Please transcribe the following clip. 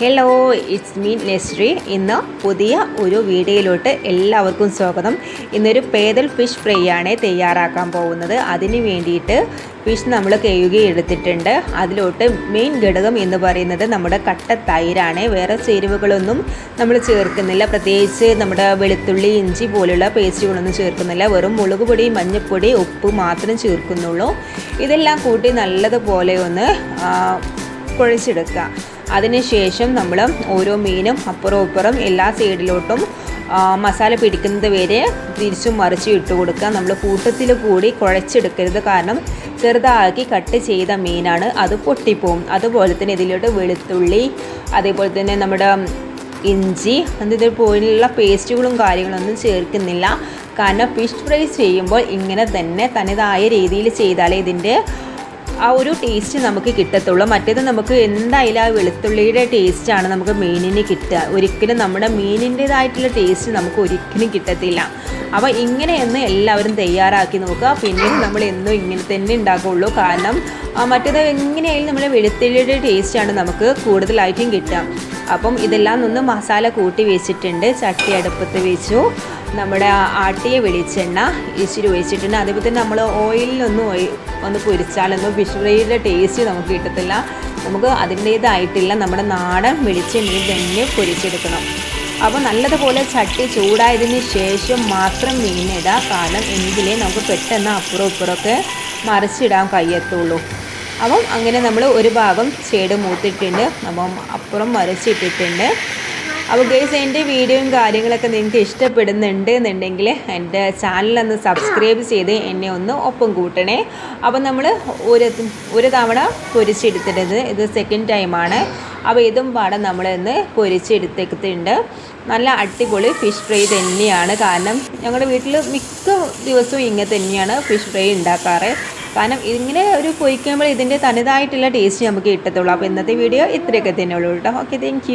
Hello it's me നെസ്രി ഇന്ന് പുതിയ ഒരു വീഡിയോയിലോട്ട് എല്ലാവർക്കും സ്വാഗതം. ഇന്നൊരു പേതൽ ഫിഷ് ഫ്രൈ ആണ് തയ്യാറാക്കാൻ പോകുന്നത്. അതിന് വേണ്ടിയിട്ട് ഫിഷ് നമ്മൾ കഴുകിയെടുത്തിട്ടുണ്ട് അതിലോട്ട് മെയിൻ ഘടകം എന്ന് പറയുന്നത് നമ്മുടെ കട്ട തൈരാണ്. വേറെ ചേരുവകളൊന്നും നമ്മൾ ചേർക്കുന്നില്ല. പ്രത്യേകിച്ച് നമ്മുടെ വെളുത്തുള്ളി ഇഞ്ചി പോലുള്ള പേസ്റ്റുകളൊന്നും ചേർക്കുന്നില്ല. വെറും മുളക് പൊടി മഞ്ഞൾപ്പൊടി ഉപ്പ് മാത്രം ചേർക്കുന്നുള്ളൂ. ഇതെല്ലാം കൂട്ടി നല്ലതുപോലെ ഒന്ന് കുഴച്ചെടുക്കുക. അതിനുശേഷം നമ്മൾ ഓരോ മീനും അപ്പുറം ഇപ്പുറം എല്ലാ സൈഡിലോട്ടും മസാല പിടിക്കുന്നത് വരെ തിരിച്ചും മറിച്ച് ഇട്ട് കൊടുക്കുക. നമ്മൾ കൂട്ടത്തിൽ കൂടി കുഴച്ചെടുക്കരുത്. കാരണം ചെറുതാക്കി കട്ട് ചെയ്ത മീനാണ് അത് പൊട്ടിപ്പോവും. അതുപോലെ തന്നെ ഇതിലോട്ട് വെളുത്തുള്ളി അതേപോലെ തന്നെ നമ്മുടെ ഇഞ്ചി അതിൽ പോലുള്ള പേസ്റ്റുകളും കാര്യങ്ങളൊന്നും ചേർക്കുന്നില്ല. കാരണം ഫിഷ് ഫ്രൈ ചെയ്യുമ്പോൾ ഇങ്ങനെ തന്നെ തനതായ രീതിയിൽ ചെയ്താലേ ഇതിന്റെ ആ ഒരു ടേസ്റ്റ് നമുക്ക് കിട്ടത്തുള്ളൂ. മറ്റേത് നമുക്ക് എന്തായാലും ആ വെളുത്തുള്ളിയുടെ ടേസ്റ്റാണ് നമുക്ക് മീനിന് കിട്ടുക. ഒരിക്കലും നമ്മുടെ മീനിന്റേതായിട്ടുള്ള ടേസ്റ്റ് നമുക്ക് ഒരിക്കലും കിട്ടത്തില്ല. അപ്പോൾ ഇങ്ങനെയൊന്ന് എല്ലാവരും തയ്യാറാക്കി നോക്കുക. പിന്നെ നമ്മൾ എന്നും ഇങ്ങനെ തന്നെ ഉണ്ടാക്കുകയുള്ളൂ കാരണം മറ്റേത് എങ്ങനെയായാലും നമ്മുടെ വെളുത്തുള്ളിയുടെ ടേസ്റ്റാണ് നമുക്ക് കൂടുതലായിട്ടും കിട്ടുക. അപ്പം ഇതെല്ലാം ഒന്ന് മസാല കൂട്ടി വെച്ചിട്ടുണ്ട്. ചട്ടി അടുപ്പത്ത് വെച്ചു. നമ്മുടെ ആട്ടിയ വെളിച്ചെണ്ണ ഇച്ചിരി ഒഴിച്ചിട്ടുണ്ട്. അതേപോലെ തന്നെ നമ്മൾ ഓയിലിലൊന്നും ഒഴി- ഒന്ന് പൊരിച്ചാലൊന്നും ഫിഷ് ഫ്രൈയുടെ ടേസ്റ്റ് നമുക്ക് കിട്ടത്തില്ല. നമുക്ക് അതിന്റേതായിട്ടില്ല നമ്മുടെ നാടൻ വെളിച്ചെണ്ണയിൽ തന്നെ പൊരിച്ചെടുക്കണം. അപ്പോൾ നല്ലതുപോലെ ചട്ടി ചൂടായതിന് ശേഷം മാത്രം മീനിടുക കാരണം എങ്കിലേ നമുക്ക് പെട്ടെന്ന് അപ്പുറം ഇപ്പുറമൊക്കെ മറിച്ചിടാൻ കഴിയത്തുള്ളൂ. അപ്പം അങ്ങനെ നമ്മൾ ഒരു ഭാഗം ചേട് മൂത്തിട്ടുണ്ട്. അപ്പം അപ്പുറം മറിച്ചിട്ടിട്ടുണ്ട്. അപ്പോൾ ഗൈസ് എന്റെ വീഡിയോയും കാര്യങ്ങളൊക്കെ നിങ്ങൾക്ക് ഇഷ്ടപ്പെടുന്നുണ്ട് എന്നുണ്ടെങ്കിൽ എന്റെ ചാനലൊന്ന് സബ്സ്ക്രൈബ് ചെയ്ത് എന്നെ ഒന്ന് ഒപ്പം കൂട്ടണേ. അപ്പോൾ നമ്മൾ ഒരു ഒരു തവണ പൊരിച്ചെടുത്തിട്ടത് ഇത് സെക്കൻഡ് ടൈമാണ് അപ്പോൾ ഇതും പാടെ നമ്മളിന്ന് പൊരിച്ചെടുത്തിട്ടുണ്ട്. നല്ല അടിപൊളി ഫിഷ് ഫ്രൈ തന്നെയാണ്. കാരണം ഞങ്ങളുടെ വീട്ടിൽ മിക്ക ദിവസവും ഇങ്ങനെ തന്നെയാണ് ഫിഷ് ഫ്രൈ ഉണ്ടാക്കാറ്. കാരണം ഇങ്ങനെ ഒരു പൊരിക്കുമ്പോൾ ഇതിന്റെ തനതായിട്ടുള്ള ടേസ്റ്റ് നമുക്ക് കിട്ടത്തുള്ളൂ. അപ്പോൾ ഇന്നത്തെ വീഡിയോ ഇത്രയൊക്കെ തന്നെയുള്ളൂ കേട്ടോ. Okay thank